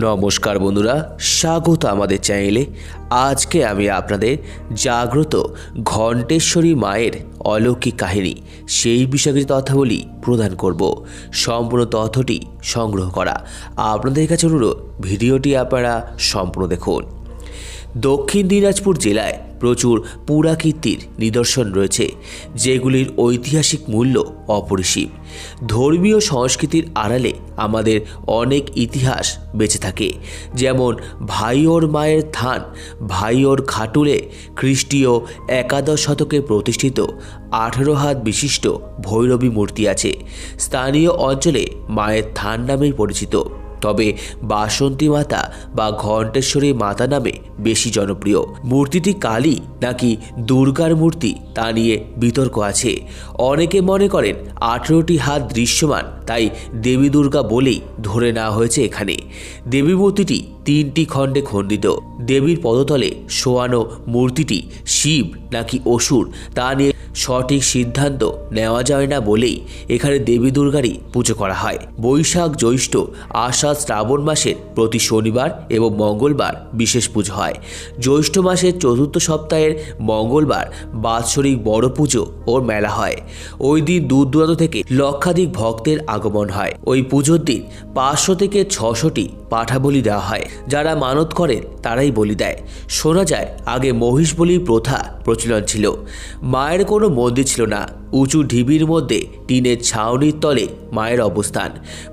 নমস্কার বন্ধুরা, স্বাগত আমাদের চ্যানেলে। আজকে আমি আপনাদের জাগ্রত ঘণ্টেশ্বরী মায়ের অলৌকিক কাহিনী, সেই বিষয়ে কিছু তথ্যাবলী প্রদান করব। সম্পূর্ণ তথ্যটি সংগ্রহ করা। আপনাদের কাছে অনুরোধ, ভিডিওটি আপনারা সম্পূর্ণ দেখুন। দক্ষিণ দিনাজপুর জেলায় প্রচুর পুরাকীর্তির নিদর্শন রয়েছে, যেগুলির ঐতিহাসিক মূল্য অপরিসীম। ধর্মীয় সংস্কৃতির আড়ালে আমাদের অনেক ইতিহাস বেঁচে থাকে, যেমন ভাইওর মায়ের থান, ভাইওর খাটুলে খ্রিস্টীয় একাদশ শতকে প্রতিষ্ঠিত আঠেরো হাত বিশিষ্ট ভৈরবী মূর্তি আছে। স্থানীয় অঞ্চলে মায়ের থান নামেই পরিচিত। তবে বাসন্তী মাতা বা ঘণ্টেশ্বরী মাতা নামে বেশি জনপ্রিয়। মূর্তিটি কালী নাকি দুর্গার মূর্তি তা নিয়ে বিতর্ক আছে। অনেকে মনে করেন আঠেরোটি হাত দৃশ্যমান, তাই দেবী দুর্গা বলেই ধরে নেওয়া হয়েছে এখানে। দেবী মূর্তিটি তিনটি খণ্ডে খণ্ডিত। দেবীর পদতলে শোয়ানো মূর্তিটি শিব নাকি অসুর তা নিয়ে সঠিক সিদ্ধান্ত নেওয়া যায় না বলেই এখানে দেবী দুর্গারই পুজো করা হয়। বৈশাখ জ্যৈষ্ঠ আষাঢ় শ্রাবণ মাসের প্রতি শনিবার এবং মঙ্গলবার বিশেষ পুজো হয়। জ্যৈষ্ঠ মাসের চতুর্থ সপ্তাহের মঙ্গলবার বাৎসরিক বড় পুজো ও মেলা হয়। ওই দিন দূর দূরান্ত থেকে লক্ষাধিক ভক্তের আগমন হয়। ওই পুজোর দিন পাঁচশো থেকে ছশোটি পাঠা বলি দেওয়া হয়। যারা মানত করে, তারাই বলি দেয়। শোনা যায়, আগে মহিষ বলির প্রথা প্রচলন ছিল। মায়ের কোনো মন্দির ছিল না। উঁচু ঢিবির মধ্যে টিনের ছাউনির তলে মায়ের অবস্থান।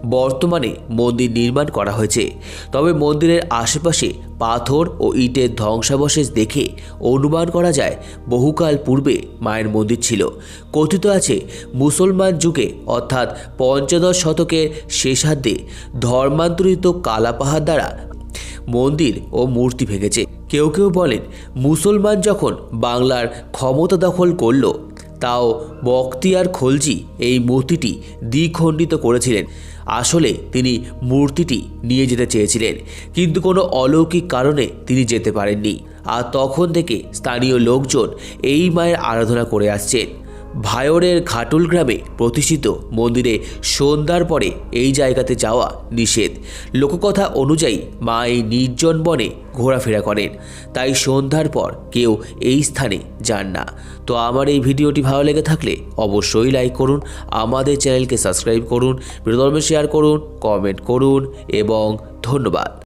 বর্তমানে মন্দির নির্মাণ করা হয়েছে। তবে মন্দিরের আশেপাশে পাথর ও ইটের ধ্বংসাবশেষ দেখে অনুমান করা যায়, বহুকাল পূর্বে মায়ের মন্দির ছিল। কথিত আছে, মুসলমান যুগে অর্থাৎ পঞ্চদশ শতকের শেষার্ধে ধর্মান্তরিত কালাপাহাড় দ্বারা মন্দির ও মূর্তি ভেঙেছে। কেউ কেউ বলেন, মুসলমান যখন বাংলার ক্ষমতা দখল করল তাও বক্তিয়ার খলজি এই মূর্তিটি দ্বিখণ্ডিত করেছিলেন। আসলে তিনি মূর্তিটি নিয়ে যেতে চেয়েছিলেন, কিন্তু কোনো অলৌকিক কারণে তিনি যেতে পারেননি। আর তখন থেকে স্থানীয় লোকজন এই মায়ের আরাধনা করে আসছেন। ভায়োরের ঘাটুল গ্রামে প্রতিষ্ঠিত মন্দিরে সন্ধ্যার পরে এই জায়গাতে যাওয়া নিষেধ। লোককথা অনুযায়ী মা এই নির্জন বনে ঘোরাফেরা করেন। তাই সন্ধ্যার পর কেউ এই স্থানে যান না। তো আমার এই ভিডিওটি ভালো লেগে থাকলে অবশ্যই লাইক করুন, আমাদের চ্যানেলকে সাবস্ক্রাইব করুন, বিনোদন শেয়ার করুন, কমেন্ট করুন এবং ধন্যবাদ।